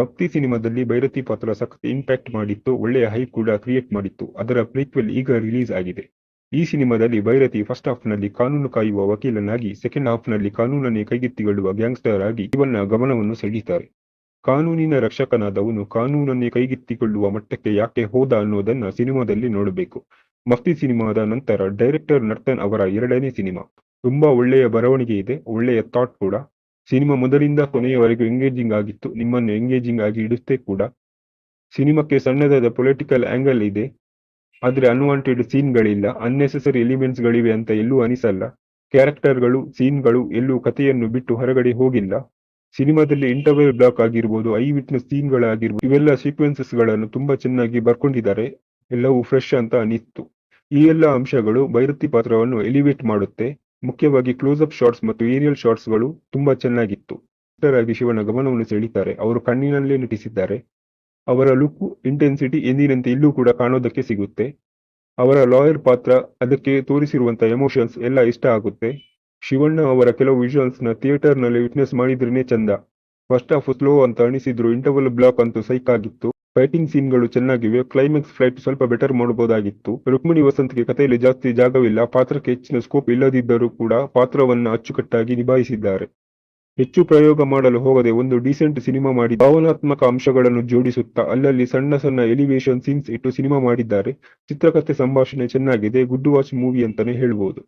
ಭಕ್ತಿ ಸಿನಿಮಾದಲ್ಲಿ ಭೈರತಿ ಪಾತ್ರ ಸಖತ್ ಇಂಪ್ಯಾಕ್ಟ್ ಮಾಡಿತ್ತು, ಒಳ್ಳೆಯ ಹೈಪ್ ಕೂಡ ಕ್ರಿಯೇಟ್ ಮಾಡಿತ್ತು, ಅದರ ಪ್ರೀಕ್ವೆಲ್ ಈಗ ರಿಲೀಸ್ ಆಗಿದೆ. ಈ ಸಿನಿಮಾದಲ್ಲಿ ಭೈರತಿ ಫಸ್ಟ್ ಹಾಫ್ನಲ್ಲಿ ಕಾನೂನು ಕಾಯುವ ವಕೀಲನಾಗಿ ಸೆಕೆಂಡ್ ಹಾಫ್ನಲ್ಲಿ ಕಾನೂನನ್ನೇ ಕೈಗೆತ್ತಿಕೊಳ್ಳುವ ಗ್ಯಾಂಗ್ಸ್ಟರ್ ಆಗಿ ಇವನ್ನ ಗಮನವನ್ನು ಸೆಳೀತಾರೆ ಕಾನೂನಿನ ರಕ್ಷಕನಾದವನು ಕಾನೂನನ್ನೇ ಕೈಗೆತ್ತಿಕೊಳ್ಳುವ ಮಟ್ಟಕ್ಕೆ ಯಾಕೆ ಹೋದ ಅನ್ನೋದನ್ನ ಸಿನಿಮಾದಲ್ಲಿ ನೋಡಬೇಕು. ಮಫ್ತಿ ಸಿನಿಮಾದ ನಂತರ ಡೈರೆಕ್ಟರ್ ನರ್ತನ್ ಅವರ ಎರಡನೇ ಸಿನಿಮಾ. ತುಂಬಾ ಒಳ್ಳೆಯ ಬರವಣಿಗೆ ಇದೆ, ಒಳ್ಳೆಯ ಥಾಟ್ ಕೂಡ. ಸಿನಿಮಾ ಮೊದಲಿಂದ ಕೊನೆಯವರೆಗೂ ಎಂಗೇಜಿಂಗ್ ಆಗಿತ್ತು. ನಿಮ್ಮನ್ನು ಎಂಗೇಜಿಂಗ್ ಆಗಿ ಇಡುತ್ತೆ ಕೂಡ. ಸಿನಿಮಾಕ್ಕೆ ಸಣ್ಣದಾದ ಪೊಲಿಟಿಕಲ್ ಆಂಗಲ್ ಇದೆ. ಆದ್ರೆ ಅನ್ವಾಂಟೆಡ್ ಸೀನ್ಗಳಿಲ್ಲ ಅನ್ನೆಸೆಸರಿ ಎಲಿಮೆಂಟ್ಸ್ ಗಳಿವೆ ಅಂತ ಎಲ್ಲೂ ಅನಿಸಲ್ಲ. ಕ್ಯಾರೆಕ್ಟರ್ಗಳು ಸೀನ್ಗಳು ಎಲ್ಲೂ ಕಥೆಯನ್ನು ಬಿಟ್ಟು ಹೊರಗಡೆ ಹೋಗಿಲ್ಲ. ಸಿನಿಮಾದಲ್ಲಿ ಇಂಟರ್ವೆಲ್ ಬ್ಲಾಕ್ ಆಗಿರ್ಬೋದು ಐ ವಿಟ್ನೆಸ್ ಸೀನ್ಗಳಾಗಿರ್ಬೋದು ಇವೆಲ್ಲ ಸೀಕ್ವೆನ್ಸಸ್ಗಳನ್ನು ತುಂಬಾ ಚೆನ್ನಾಗಿ ಬರ್ಕೊಂಡಿದ್ದಾರೆ. ಎಲ್ಲವೂ ಫ್ರೆಶ್ ಅಂತ ಅನಿಸ್ತು. ಈ ಎಲ್ಲ ಅಂಶಗಳು ಭೈರತಿ ಪಾತ್ರವನ್ನು ಎಲಿವೇಟ್ ಮಾಡುತ್ತೆ. ಮುಖ್ಯವಾಗಿ ಕ್ಲೋಸ್ ಅಪ್ ಶಾಟ್ಸ್ ಮತ್ತು ಏರಿಯಲ್ ಶಾಟ್ಸ್ಗಳು ತುಂಬಾ ಚೆನ್ನಾಗಿತ್ತು. ಆಗಿ ಶಿವನ ಗಮನವನ್ನು ಸೆಳೀತಾರೆ. ಅವರು ಕಣ್ಣಿನಲ್ಲೇ ನಟಿಸಿದ್ದಾರೆ. ಅವರ ಲುಕ್ ಇಂಟೆನ್ಸಿಟಿ ಎಂದಿನಂತೆ ಇಲ್ಲೂ ಕೂಡ ಕಾಣೋದಕ್ಕೆ ಸಿಗುತ್ತೆ. ಅವರ ಲಾಯರ್ ಪಾತ್ರ ಅದಕ್ಕೆ ತೋರಿಸಿರುವಂತಹ ಎಮೋಷನ್ಸ್ ಎಲ್ಲ ಇಷ್ಟ ಆಗುತ್ತೆ. ಶಿವಣ್ಣ ಅವರ ಕೆಲವು ವಿಜುವಲ್ಸ್ನ ಥಿಯೇಟರ್ನಲ್ಲಿ ವಿಟ್ನೆಸ್ ಮಾಡಿದ್ರೇನೆ ಚಂದ. ಫಸ್ಟ್ ಆಫ್ ಸ್ಲೋ ಅಂತ ಅನಿಸಿದ್ರು ಇಂಟರ್ವಲ್ ಬ್ಲಾಕ್ ಅಂತೂ ಸೈಕ್ ಆಗಿತ್ತು. ಫೈಟಿಂಗ್ ಸೀನ್ಗಳು ಚೆನ್ನಾಗಿವೆ. ಕ್ಲೈಮ್ಯಾಕ್ಸ್ ಫ್ಲೈಟ್ ಸ್ವಲ್ಪ ಬೆಟರ್ ಮಾಡಬಹುದಾಗಿತ್ತು ರುಕ್ಮಿಣಿ ವಸಂತ್ಗೆ ಕಥೆಯಲ್ಲಿ ಜಾಸ್ತಿ ಜಾಗವಿಲ್ಲ. ಪಾತ್ರಕ್ಕೆ ಹೆಚ್ಚಿನ ಸ್ಕೋಪ್ ಇಲ್ಲದಿದ್ದರೂ ಕೂಡ ಪಾತ್ರವನ್ನ ಅಚ್ಚುಕಟ್ಟಾಗಿ ನಿಭಾಯಿಸಿದ್ದಾರೆ. ಹೆಚ್ಚು ಪ್ರಯೋಗ ಮಾಡಲು ಹೋಗದೆ ಒಂದು ಡೀಸೆಂಟ್ ಸಿನಿಮಾ ಮಾಡಿ ಭಾವನಾತ್ಮಕ ಅಂಶಗಳನ್ನು ಜೋಡಿಸುತ್ತಾ ಅಲ್ಲಲ್ಲಿ ಸಣ್ಣ ಸಣ್ಣ ಎಲಿವೇಶನ್ ಸೀನ್ಸ್ ಇಟ್ಟು ಸಿನಿಮಾ ಮಾಡಿದ್ದಾರೆ. ಚಿತ್ರಕಥೆ ಸಂಭಾಷಣೆ ಚೆನ್ನಾಗಿದೆ. ಗುಡ್ ವಾಚ್ ಮೂವಿ ಅಂತಾನೆ ಹೇಳ್ಬೋದು.